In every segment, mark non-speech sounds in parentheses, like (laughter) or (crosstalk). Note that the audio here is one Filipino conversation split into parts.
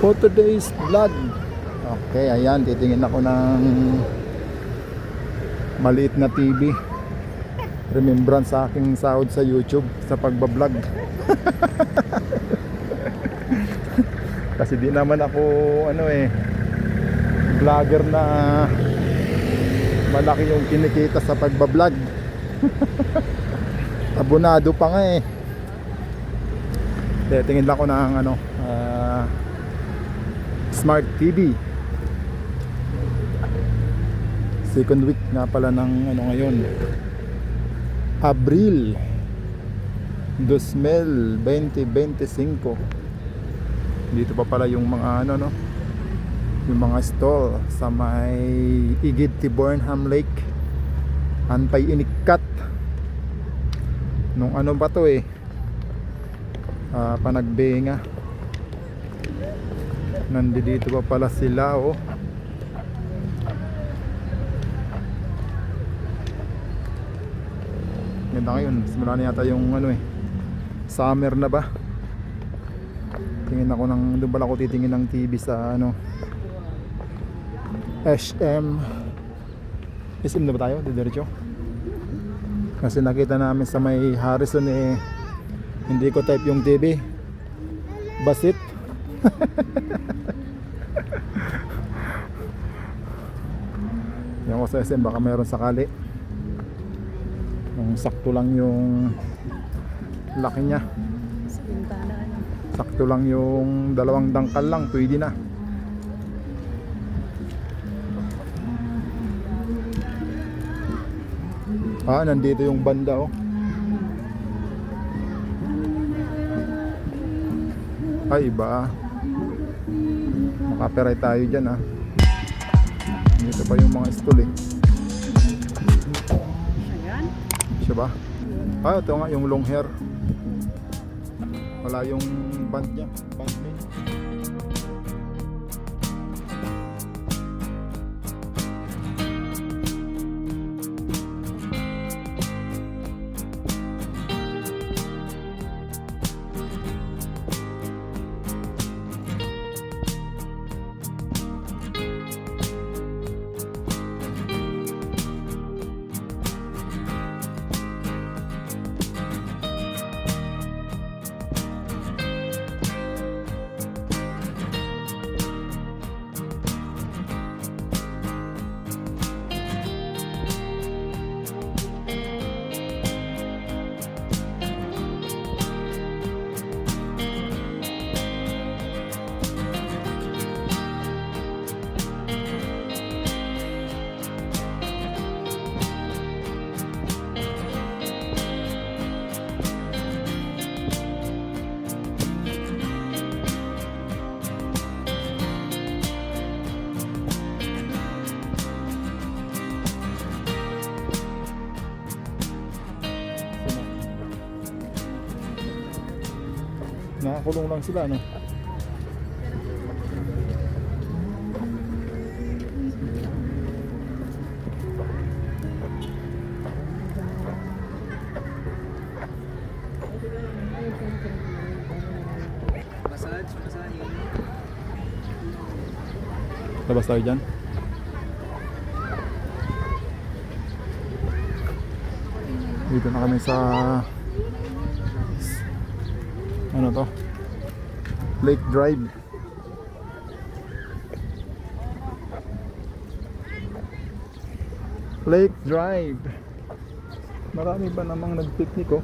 for today's vlog. Okay, ayan, titingin ako ng maliit na TV. Remembrance sa aking sahod sa YouTube sa pagbablog. (laughs) Kasi di naman ako ano eh vlogger na malaki yung kinikita sa pagbablog. (laughs) Abonado pa nga eh. Titingin lang ko ng ano ah, Smart TV. Second week nga pala ng ano ngayon. Abril 2025. Dito pa pala yung mga ano no. Yung mga stall sa may Igid Burnham Lake. Anpay Inikat. Nung ano ba to eh? Ah, panagbenga. Nandito pa pala sila oh. Ganda ngayon, simula na yata yung ano eh Summer na ba? Tingin ako ng, doon pala ako titingin ng TV sa ano SM SM na ba tayo? Didiretso? Kasi nakita namin sa may Harrison eh Hindi ko type yung TV Basit Yan ko sa SM baka meron sakali. Yung sakto lang yung laki niya. Sakto lang yung dalawang dangkal lang pwede na. Ah nandito yung banda oh. Ay iba. ah makaperay tayo dyan ah. Dito pa yung mga stool eh. Siya ba? ah ito nga yung long hair. Wala yung band niya band name Nakakulong lang sila, no? Labas tayo dyan. Dito na kami sa ano to? Lake Drive. Lake Drive. Marami ba namang nagpiknik oh?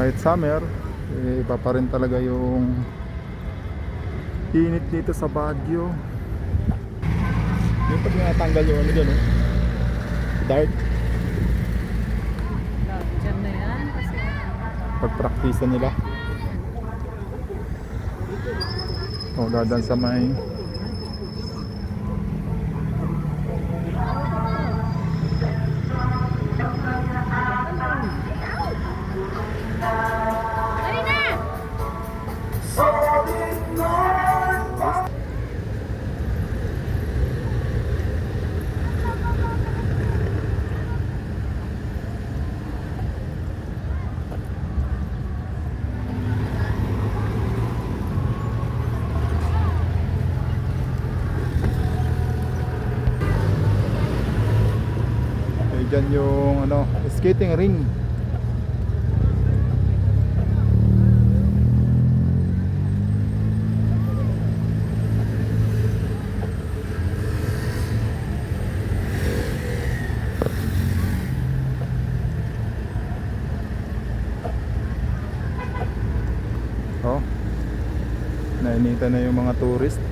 Kahit summer eh, iba pa rin talaga yung init dito sa Baguio yung pag natanggal yung ano dyan eh dark dyan na yan. Kasi pagpraktisa nila o dadan sa may eh, dyan yung ano skating ring Oh. Nainita na yung mga tourist.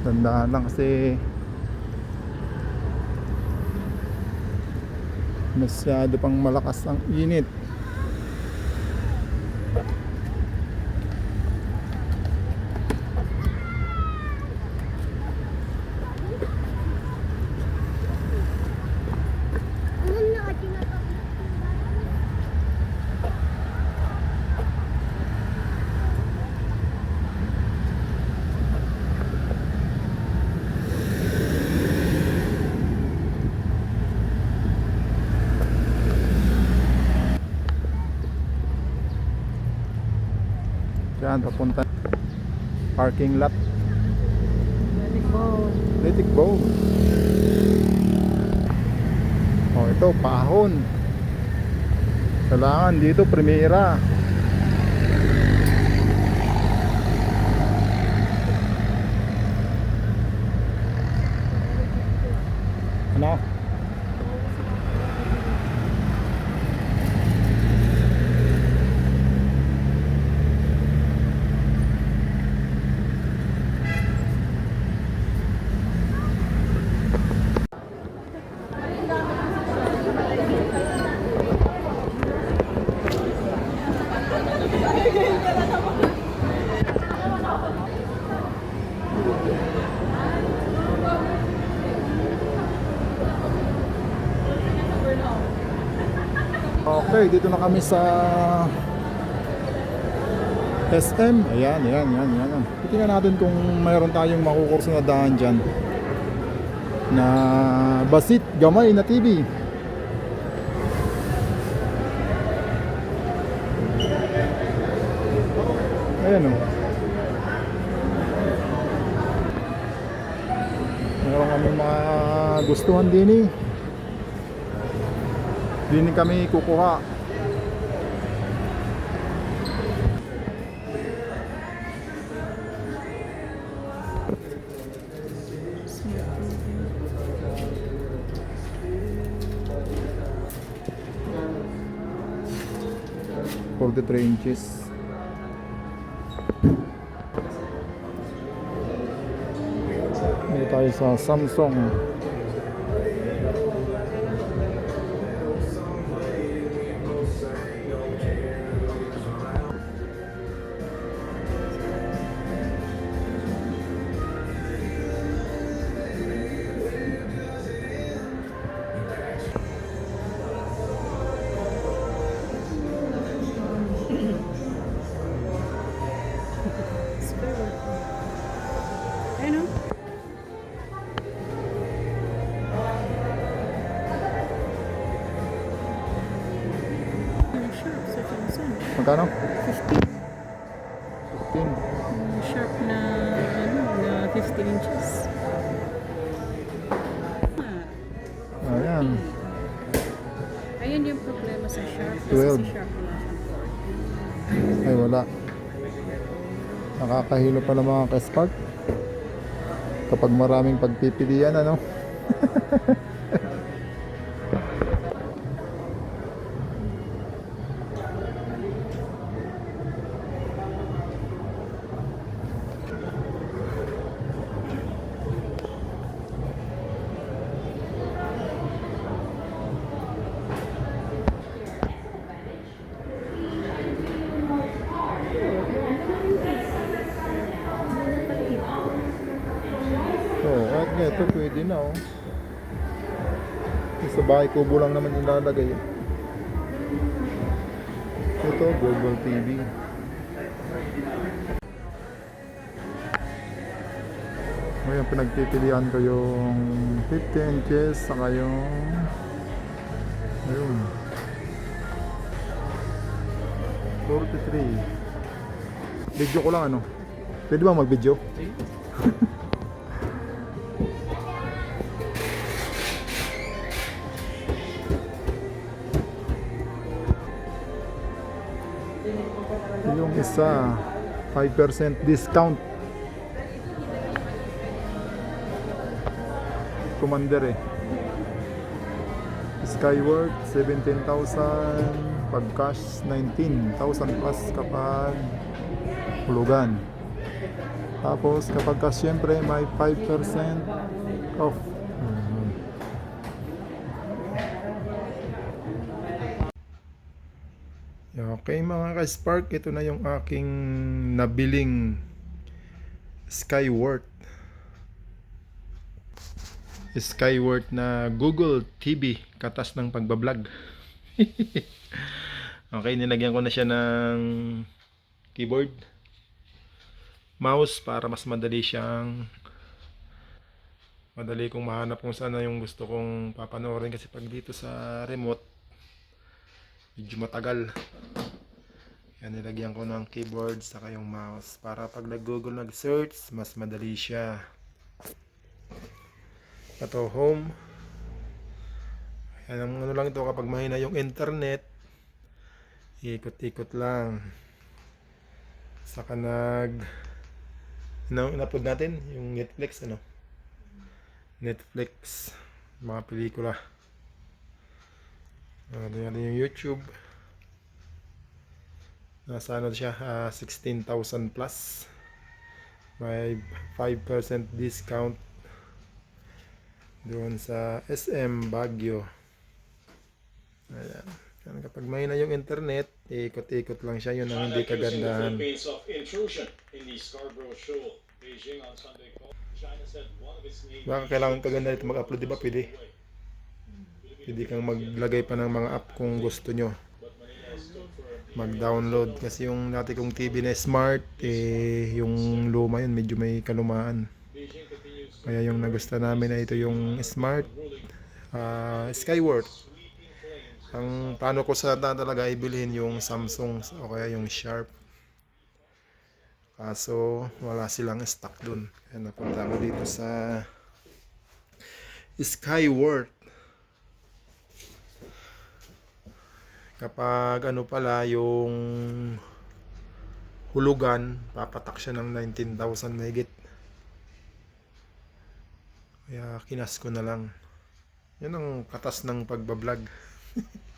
Tandaan lang kasi masyado pang malakas ang init. Diyan, papunta parking lot. Go. Let it go. Oh, ito, pahon. Kailangan dito, primera. Ano? Okay, dito na kami sa SM. Ayan, ayan, ayan, ayan. Tingnan natin kung mayroon tayong makukurso na daan dyan. Na basit, gamay na TV. Ayan o. Meron kami mga gustuhan din eh. Din kami kukuha. Forty-three inches. Dito tayo sa Samsung. Magkano? 15. 15. Yung sharp na, ano, na 15 inches. Ah, Ayan. Ayun yung problema sa sharp. Kasi 12. si sharp. Ay wala. Nakakahilo pala mga ka-spark. Kapag maraming pagpipilian, ano? (laughs) ito pwede na oh. Sa bahay kubo lang naman ilalagay. eh. Ito, Google TV. Ngayon, pinagpipilian ko yung 50 inches saka yung ayun 43 Video ko lang ano Pwede ba mag-video? (laughs) isa, 5% discount. Commander eh. Skyward, 17,000. Pag cash, 19,000 plus kapag hulugan. Tapos kapag cash, syempre may 5% off. Okay mga ka-spark, ito na yung aking nabiling Skyward. Skyward na Google TV, katas ng pagbablog. (laughs) okay, nilagyan ko na siya ng keyboard. Mouse para mas madali siyang madali kong mahanap kung saan na yung gusto kong papanoorin kasi pag dito sa remote medyo matagal. Yan, nilagyan ko ng keyboard saka yung mouse para pag nag-google nag-search, mas madali siya. Ito, home. Yan, ang ano lang ito kapag mahina yung internet, ikot-ikot lang. Saka nag ano, in-upload natin yung Netflix, ano? Netflix, mga pelikula. Ano yung YouTube. Nasa ano siya, ah, 16,000 plus. May 5% discount doon sa SM Baguio. Ayan. Yan, kapag may na yung internet, ikot-ikot lang siya. Yun ang hindi kagandahan. Baka kailangan kaganda ito mag-upload, di ba? Pwede. Pwede kang maglagay pa ng mga app kung gusto nyo. Mag-download. Kasi yung dati kong TV na smart, eh, yung luma yun, medyo may kalumaan. Kaya yung nagustuhan namin na ito yung smart ah, Skyward. Ang plano ko sa talaga ibilhin yung Samsung o kaya yung Sharp. Kaso wala silang stock dun. Kaya napunta ako dito sa Skyward. Kapag ano pala yung hulugan, papatak siya ng 19,000 mahigit. Kaya kinas ko na lang. Yan ang katas ng pagbablog. (laughs)